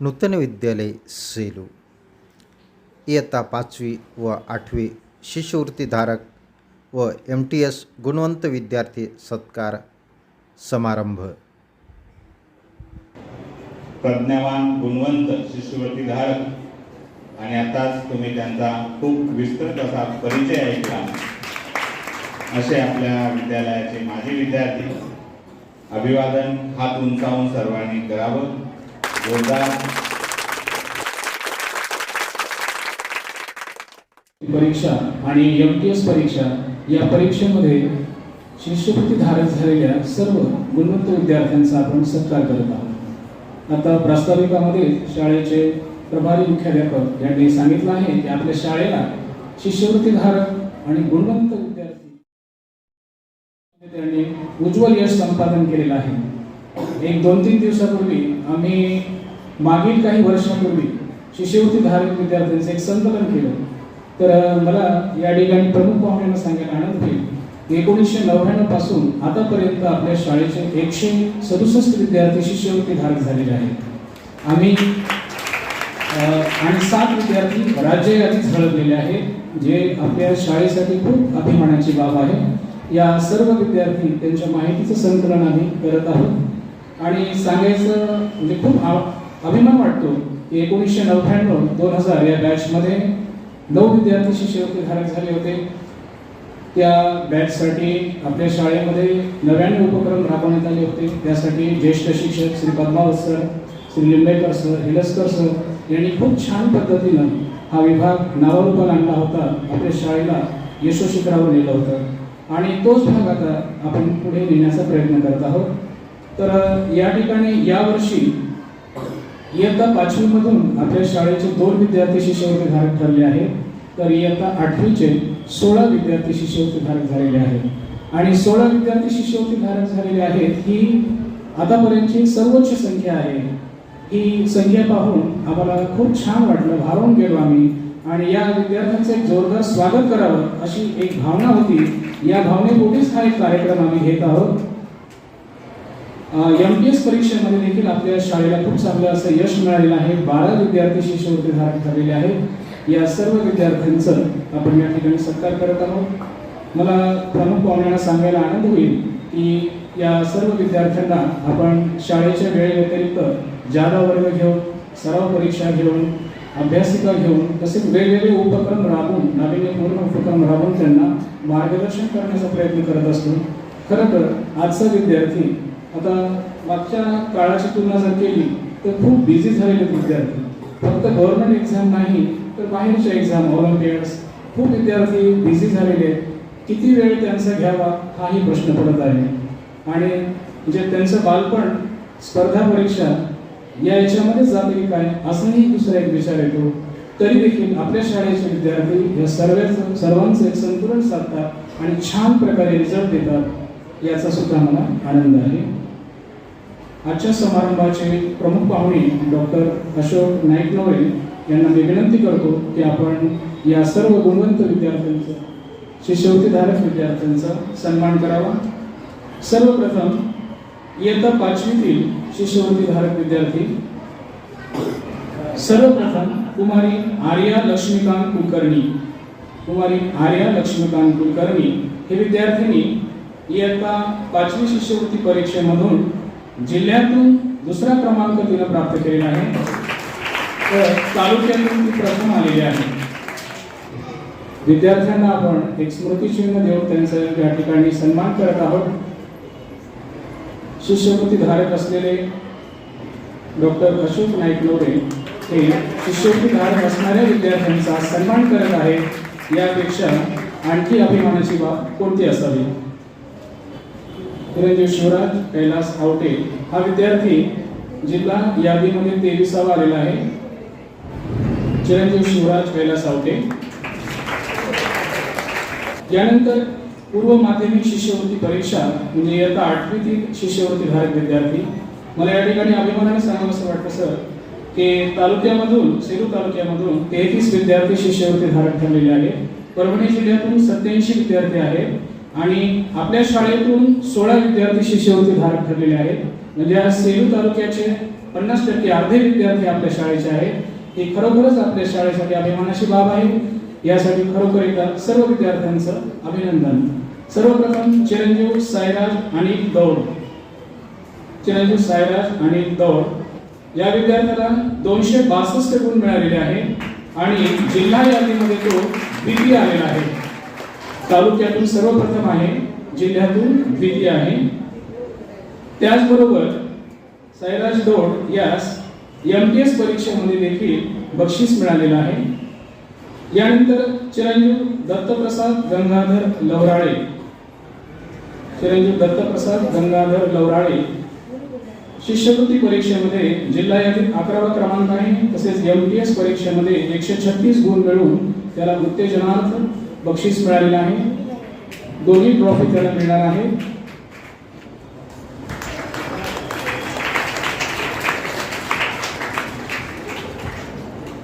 नूतन विद्यालय सेलू. इयत्ता पाचवी व आठवी शिष्यवृत्तीधारक व एम टी एस गुणवंत विद्यार्थी सत्कार समारंभ. प्रज्ञावान गुणवंत शिष्यवृत्तीधारक आणि आताच तुम्ही त्यांचा खूप विस्तृत असा परिचय ऐकला. असे आपल्या विद्यालयाचे माजी विद्यार्थी अभिवादन हात उंचावून सर्वांनी करावं. परीक्षा आणि एम टी एस परीक्षा या परीक्षेमध्ये शिष्यवृत्ती धारक झालेल्या सर्व गुणवंत विद्यार्थ्यांचा आपण सत्कार करत आहोत. आता प्रास्ताविकामध्ये शाळेचे प्रभारी मुख्याध्यापक यांनी सांगितलं आहे की आपल्या शाळेला शिष्यवृत्ती धारक आणि गुणवंत विद्यार्थी त्यांनी उज्ज्वल यश संपादन केलेलं आहे. एक दोन तीन दिवसापूर्वी आम्ही मागील काही वर्षांपूर्वी शिष्यवृत्ती धारक विद्यार्थ्यांचं एक संकलन केलं. तर मला या ठिकाणी प्रमुख पाहुण्यांना सांगायला आनंद होईल. एकोणीसशे नव्याण्णवपासून आतापर्यंत आपल्या शाळेचे एकशे सदुसष्ट विद्यार्थी शिष्यवृत्ती धारक झालेले आहेत. आम्ही आणि सात विद्यार्थी राज्य यादीत झळकलेले आहेत जे आपल्या शाळेसाठी खूप अभिमानाची बाब आहे. या सर्व विद्यार्थी त्यांच्या माहितीचं संकलन आम्ही करत आहोत. आणि सांगायचं म्हणजे खूप अभिमान वाटतो की एकोणीसशे नव्याण्णव दोन हजार या बॅचमध्ये नऊ विद्यार्थी शिष्यवृत्ती धारक झाले होते. त्या बॅचसाठी आपल्या शाळेमध्ये नव्याने उपक्रम राबवण्यात आले होते. त्यासाठी ज्येष्ठ शिक्षक Shri Padmavat sir Shri Limbekar sir Hiliskar sir यांनी खूप छान पद्धतीनं हा विभाग नावारूपाला आणला होता. आपल्या शाळेला यशस्वीकरावर नेलं होतं. आणि तोच भाग आता आपण पुढे नेण्याचा प्रयत्न करत आहोत. तर या ठिकाणी यावर्षी इयत्ता पाचवीमधून आपल्या शाळेचे दोन विद्यार्थी शिष्यवृत्ती धारक ठरले आहेत. तर इयत्ता आठवीचे सोळा विद्यार्थी शिष्यवृत्ती धारक झालेले आहेत. आणि सोळा विद्यार्थी शिष्यवृत्ती धारक झालेले आहेत ही आतापर्यंतची सर्वोच्च संख्या आहे. ही संख्या पाहून आम्हाला खूप छान वाटलं भावून गेलो आम्ही. आणि या विद्यार्थ्यांचं एक जोरदार स्वागत करावं अशी एक भावना होती. या भावनेपोटीच हा एक कार्यक्रम आम्ही घेत आहोत. एम पी एस परीक्षेमध्ये देखील आपल्या शाळेला खूप चांगलं असं यश मिळालेलं आहे. बारा विद्यार्थी शिष्यवृत्ती धारण झालेले आहेत या सर्व विद्यार्थ्यांचं आपण या ठिकाणी सत्कार करत आहोत. मला प्रमुख पाहुण्यांना सांगायला आनंद होईल की या सर्व विद्यार्थ्यांना आपण शाळेच्या वेळेव्यतिरिक्त जादा वर्ग घेऊन सराव परीक्षा घेऊन अभ्यासिका घेऊन तसेच वेगवेगळे उपक्रम राबवून नाविन्यपूर्ण उपक्रम राबवून त्यांना मार्गदर्शन करण्याचा प्रयत्न करत असतो. खरं तर आजचा विद्यार्थी आता मागच्या काळाची तुलना जर केली तर खूप बिझी झालेले विद्यार्थी. फक्त गव्हर्नमेंट एक्झाम नाही तर बाहेरच्या एक्झाम ऑलिम्पियड्स खूप विद्यार्थी बिझी झालेले आहेत. किती वेळ त्यांचा घ्यावा हाही प्रश्न पडत आहे. आणि म्हणजे त्यांचं बालपण स्पर्धा परीक्षा या याच्यामध्येच जाते की काय असाही दुसरा एक विचार येतो. तरी देखील आपल्या शाळेचे विद्यार्थी या सर्व सर्वांचं संतुलन साधतात आणि छान प्रकारे रिझल्ट देतात. याचा सुद्धा मला आनंद आहे. आजच्या समारंभाचे प्रमुख पाहुणे डॉक्टर अशोक नाईकनवरे यांना मी विनंती करतो की आपण या सर्व गुणवंत विद्यार्थ्यांचा शिष्यवृत्तीधारक विद्यार्थ्यांचा सन्मान करावा. सर्वप्रथम इयत्ता पाचवीतील शिष्यवृत्तीधारक विद्यार्थी सर्वप्रथम कुमारी आर्या लक्ष्मीकांत कुलकर्णी कुमारी आर्या लक्ष्मीकांत कुलकर्णी हे विद्यार्थिनी इयत्ता पाचवी शिष्यवृत्ती परीक्षेमधून जिल्ह्यातून दुसरा क्रमांक तिनं प्राप्त केलेला आहे. तर तालुक्यातून ती प्रथम आलेली आहे. विद्यार्थ्यांना आपण एक स्मृतिचिन्ह देऊन त्यांचा या ठिकाणी सन्मान करत आहोत. शिष्यवृत्ती धारक असलेले डॉक्टर अशोक नाईक नवरे हे शिष्यवृत्ती धारक असणाऱ्या विद्यार्थ्यांचा सन्मान करत आहेत. यापेक्षा आणखी अभिमानाची बाब कोणती असावी? चिरंजीव शिवराज कैलास आवटे. हा विद्यार्थी जिल्हा यादीमध्ये तेविसावा आलेला आहे. चिरंजीव शिवराज कैलास आवटे. यानंतर पूर्व माध्यमिक शिष्यवृत्ती परीक्षा म्हणजे इयत्ता आठवीतील शिष्यवृत्ती धारक विद्यार्थी. मला या ठिकाणी अभिमानाने सांगावं असं वाटतं सर की तालुक्यामधून सेलू तालुक्यामधून तेहतीस विद्यार्थी शिष्यवृत्ती धारक ठरलेले आहेत. परभणी जिल्ह्यातून सत्याऐंशी विद्यार्थी आहेत. आणि आपल्या शाळेतून सोळा विद्यार्थी शिष्यवृत्ती धारक ठरलेले आहेत. म्हणजे आज सेलू तालुक्याचे पन्नास टक्के अर्धे विद्यार्थी आपल्या शाळेचे आहेत. हे खरोखरच आपल्या शाळेसाठी अभिमानाची बाब आहे. यासाठी खरोखर एकदा सर्व विद्यार्थ्यांचं अभिनंदन. सर्वप्रथम चिरंजीव साईराज आणि दौड चिरंजीव साईराज आणि दौड या विद्यार्थ्याला दोनशे बासष्ट गुण मिळालेले आहे आणि जिल्हा यादीमध्ये तो द्वितीय आलेला आहे. तालुक्यातून सर्वप्रथम आहे जिल्ह्यातून द्वितीय आहे. त्याचबरोबर सैराज दोड यास एम टी एस परीक्षेमध्ये देखील बक्षीस मिळालेलं आहे. यानंतर चिरंजीव दत्तप्रसाद गंगाधर लवराळे. चिरंजीव दत्तप्रसाद गंगाधर लवराळे शिष्यवृत्ती परीक्षेमध्ये जिल्हा यादीत अकरावा क्रमांक आहे तसेच एम टी एस परीक्षेमध्ये एकशे छत्तीस गुण मिळवून त्याला उत्तेजनार्थ बक्षीस मिळालेलं आहे. दोन्ही ट्रॉफी त्याला मिळणार आहे.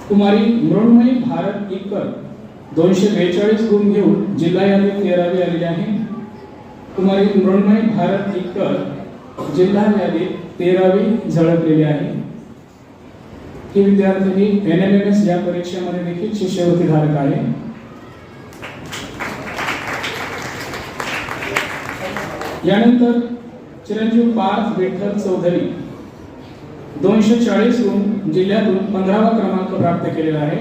कुमारी मृण्मयी भारत इकर दोनशे बेचाळीस गुण घेऊन जिल्हा यादीत तेरावी आलेली आहे. कुमारी मृण्मयी भारत इकर जिल्हा यादीत तेरावी झळकलेली आहे. ही विद्यार्थी एन एम एम एस या परीक्षेमध्ये देखील शिष्यवृत्ती धारक आहे. यानंतर चिरंजीव पार्थ विठ्ठल चौधरी दोनशे चाळीस जिल्ह्यातून पंधरावा क्रमांक प्राप्त केलेला आहे.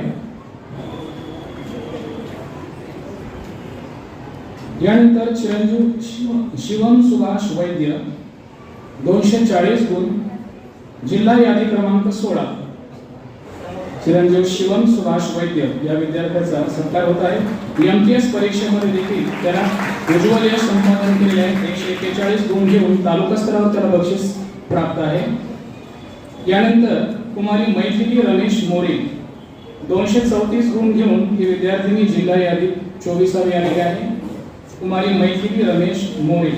यानंतर चिरंजीव शिवम सुभाष वैद्य दोनशे चाळीस गुण जिल्हा यादी क्रमांक सोळा. चिरंजीव शिवम सुभाष वैद्य या विद्यार्थ्याचा सत्कार होत आहे. एम एस परीक्षेमध्ये देखील त्याला उज्ज्वल यश संपादन केलेले आहे. एकशे एक्केचाळीस गुण घेऊन तालुका स्तरावर त्याला बक्षीस प्राप्त आहे. यानंतर कुमारी मैथिली रमेश मोरे दोनशे चौतीस गुण घेऊन ही विद्यार्थिनी जिल्हा यादीत चोवीसावी आलेली आहे. कुमारी मैथिली रमेश मोरे.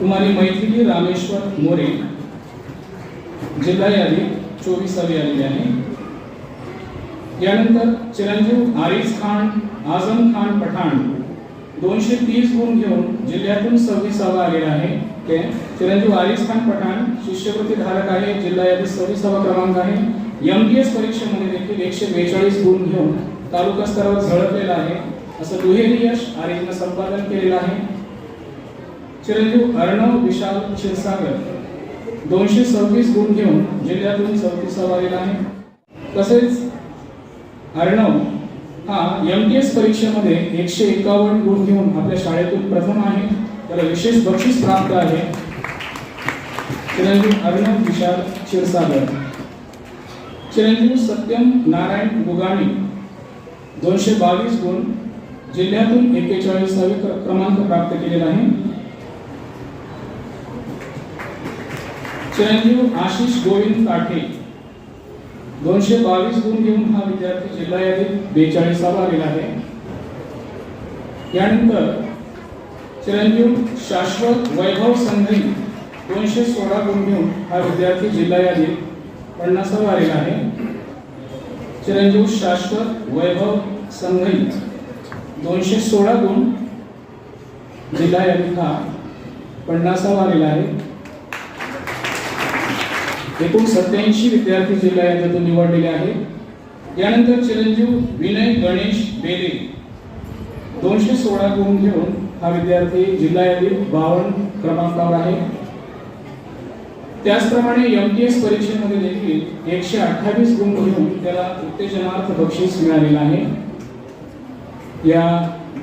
कुमारी मैथिली रामेश्वर मोरे जिल्हा यादीत चोवीसावी आलेली आहे. यानंतर चिरंजीव आरिज खान आझम खान पठाण दोनशे तीस गुण घेऊन जिल्ह्यातून सव्वीसावा आलेला आहे ते चिरंजीव आरिस खान पठाण शिष्यवृत्ती धारक आहे जिल्हा यादी सव्वीसावा क्रमांक आहे. एम टी एस परीक्षेमध्ये देखील एकशे बेचाळीस गुण घेऊन तालुका स्तरावर झळकलेला आहे. असं दुहेरी यश आरिजनं संपादन केलेलं आहे. चिरंजीव अर्णव विशाल क्षीरसागर दोनशे सव्वीस गुण घेऊन जिल्ह्यातून सव्वीसावा आलेला आहे तसेच अर्णव हा एम टी एस परीक्षेमध्ये एकशे एकावन्न गुण घेऊन आपल्या शाळेतून प्रथम आहे. त्याला विशेष बक्षीस प्राप्त आहे. चिरंजीव अर्णव विशाल क्षीरसागर. चिरंजीव सत्यम नारायण गुगाणी. दोनशे बावीस गुण जिल्ह्यातून एक्केचाळीसावे क्र- क्रमांक प्राप्त केलेला आहे. चिरंजीव आशिष गोविंद काठे. दोनशे बावीस गुण घेऊन हा विद्यार्थी जिल्हा यादीत बेचाळीसावा आलेला आहे. यानंतर चिरंजीव शाश्वत वैभव संघई दोनशे सोळा गुण घेऊन हा विद्यार्थी जिल्हा यादीत पन्नासावा आलेला आहे. चिरंजीव शाश्वत वैभव संघई दोनशे सोळा गुण जिल्हा यादीत हा पन्नासावा आलेला आहे. एकूण सत्याऐंशी विद्यार्थी जिल्हा यादीतून निवडलेले आहे यानंतर चिरंजीव विनय गणेश बेले. दोनशे सोळा गुण घेऊन हा विद्यार्थी जिल्हा यादीत बावन्न क्रमांकावर आहे. त्याचप्रमाणे एम टी एस परीक्षेमध्ये देखील एकशे अठ्ठावीस गुण घेऊन त्याला उत्तेजनार्थ बक्षीस मिळालेलं आहे. या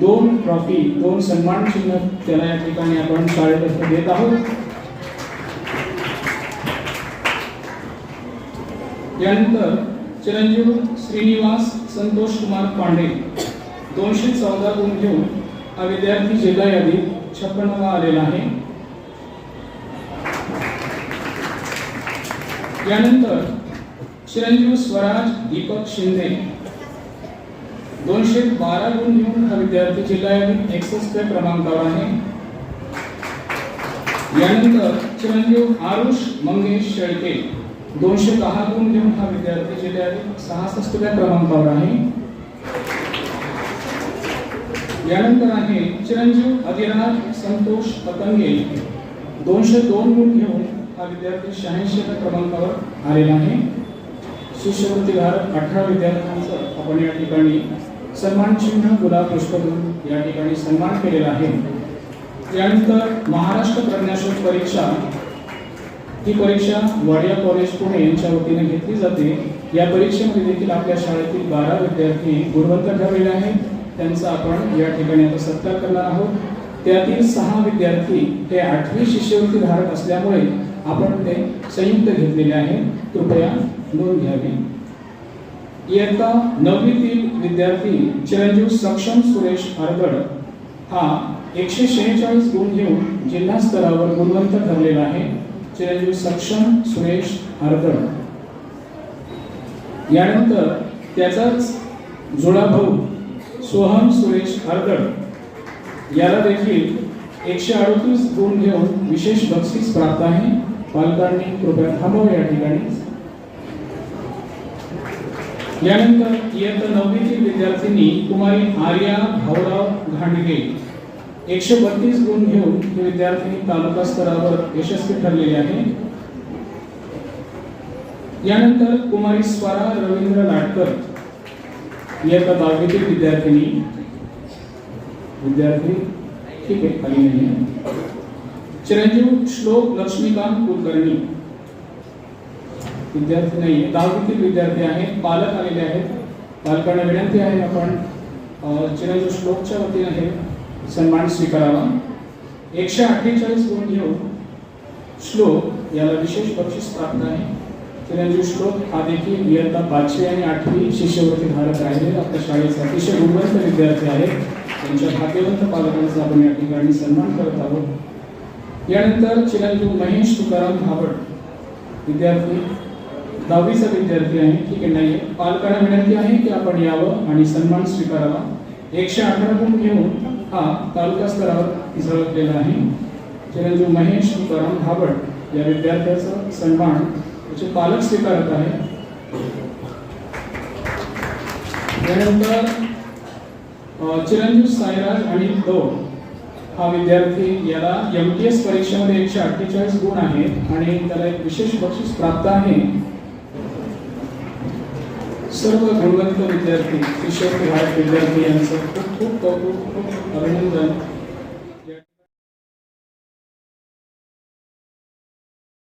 दोन ट्रॉफी दोन सन्मान चिन्ह त्याला या ठिकाणी आपण शाळेतर्फे देत आहोत. यानंतर चिरंजीव श्रीनिवास संतोष कुमार पांडे दोनशे चौदा गुण घेऊन हा विद्यार्थी जिल्हा यादीत छप्पन्नवा आलेला आहे. यानंतर चिरंजीव स्वराज दीपक शिंदे दोनशे बारा गुण घेऊन हा विद्यार्थी जिल्हा यादीत एकसष्ट क्रमांकावर आहे. यानंतर चिरंजीव आरुष मंगेश शेळके दोनशे दहा गुण घेऊन हा विद्यार्थी जिल्ह्यातील सहासष्टव्या क्रमांकावर आहे. यानंतर आहे चिरंजीव अधिराज संतोष पतंगे. दोनशे दोन गुण घेऊन हा विद्यार्थी शहाऐंशीव्या क्रमांकावर आलेला आहे. शिष्यवृत्तीधारक अठरा विद्यार्थ्यांचं आपण या ठिकाणी सन्मान चिन्ह गुलाब पुष्प या ठिकाणी सन्मान केलेला आहे. यानंतर महाराष्ट्र प्रज्ञाशोध परीक्षा ही परीक्षा वाडिया कॉलेज पुणे यांच्या वतीने घेतली जाते. या परीक्षेमध्ये देखील आपल्या शाळेतील बारा विद्यार्थी गुणवंत ठरलेले आहेत. त्यांचा आपण या ठिकाणी आता सत्कार करणार आहोत. त्यातील सहा विद्यार्थी हे आठवी शिष्यवृत्ती धारक असल्यामुळे आपण ते संयुक्त घेतलेले आहे. कृपया नोंद घ्यावी. इयत्ता नववीतील विद्यार्थी चिरंजीव सक्षम सुरेश आरगड हा एकशे शेहेचाळीस गुण घेऊन जिल्हा स्तरावर गुणवंत ठरलेला आहे. चिरंजीव सक्षम सुरेश आरगड यानंतर त्याचाच जुळा भाऊ सोहम सुरेश आरगड याला देखील एकशे अडतीस गुण घेऊन विशेष बक्षीस प्राप्त आहे. पालकांनी कृपया थांबव या ठिकाणी. यानंतर इयत्ता नववीतील विद्यार्थिनी कुमारी आर्या भाऊराव घांडगे. एकशे बत्तीस गुण घेऊन ही विद्यार्थिनी तालुका स्तरावर यशस्वी ठरलेली आहे. यानंतर कुमारी स्वरा रवींद्र लाटकर इयत्ता दहावीतील विद्यार्थिनी. विद्यार्थी ठीक आहे खाली नाही चिरंजीव श्लोक लक्ष्मीकांत कुलकर्णी. विद्यार्थी नाही दहावीतील विद्यार्थी आहेत पालक आलेले आहेत. पालकांना विनंती आहे आपण चिरंजीव श्लोकच्या वतीने आहे सन्मान स्वीकारावा. एकशे अठ्ठेचाळीस गुण घेऊन श्लोक याला विशेष बक्षीस प्राप्त आहे. चिरंजीव श्लोक हा देखील इयत्ता पाचवी आणि आठवी शिष्यवृत्ती धारक आहे आपल्या शाळेचे अतिशय गुणवंत विद्यार्थी आहेत. त्यांच्या भाग्यवंत पालकांचा आपण या ठिकाणी सन्मान करत आहोत. यानंतर चिरंजीव महेश तुकाराम भावड विद्यार्थी दहावीचा विद्यार्थी आहे. ठीक आहे नाही पालकांना विनंती आहे की आपण यावं आणि सन्मान स्वीकारावा. एकशे अठरा गुण घेऊन हा तालुका स्तरावर झळकलेला आहे. चिरंजीव महेश तुकाराम धाबड या विद्यार्थ्याचा सन्मान त्याचे पालक स्वीकारत आहे. त्यानंतर चिरंजीव साईराज आणि दौड हा विद्यार्थी याला एम टी एस परीक्षेमध्ये एकशे अठ्ठेचाळीस गुण आहेत आणि त्याला एक विशेष बक्षीस प्राप्त आहे. सर्व गुणवंत विद्यार्थी शिक्षक विद्यार्थी यांचं खूप खूप कौतुक खूप अभिनंदन.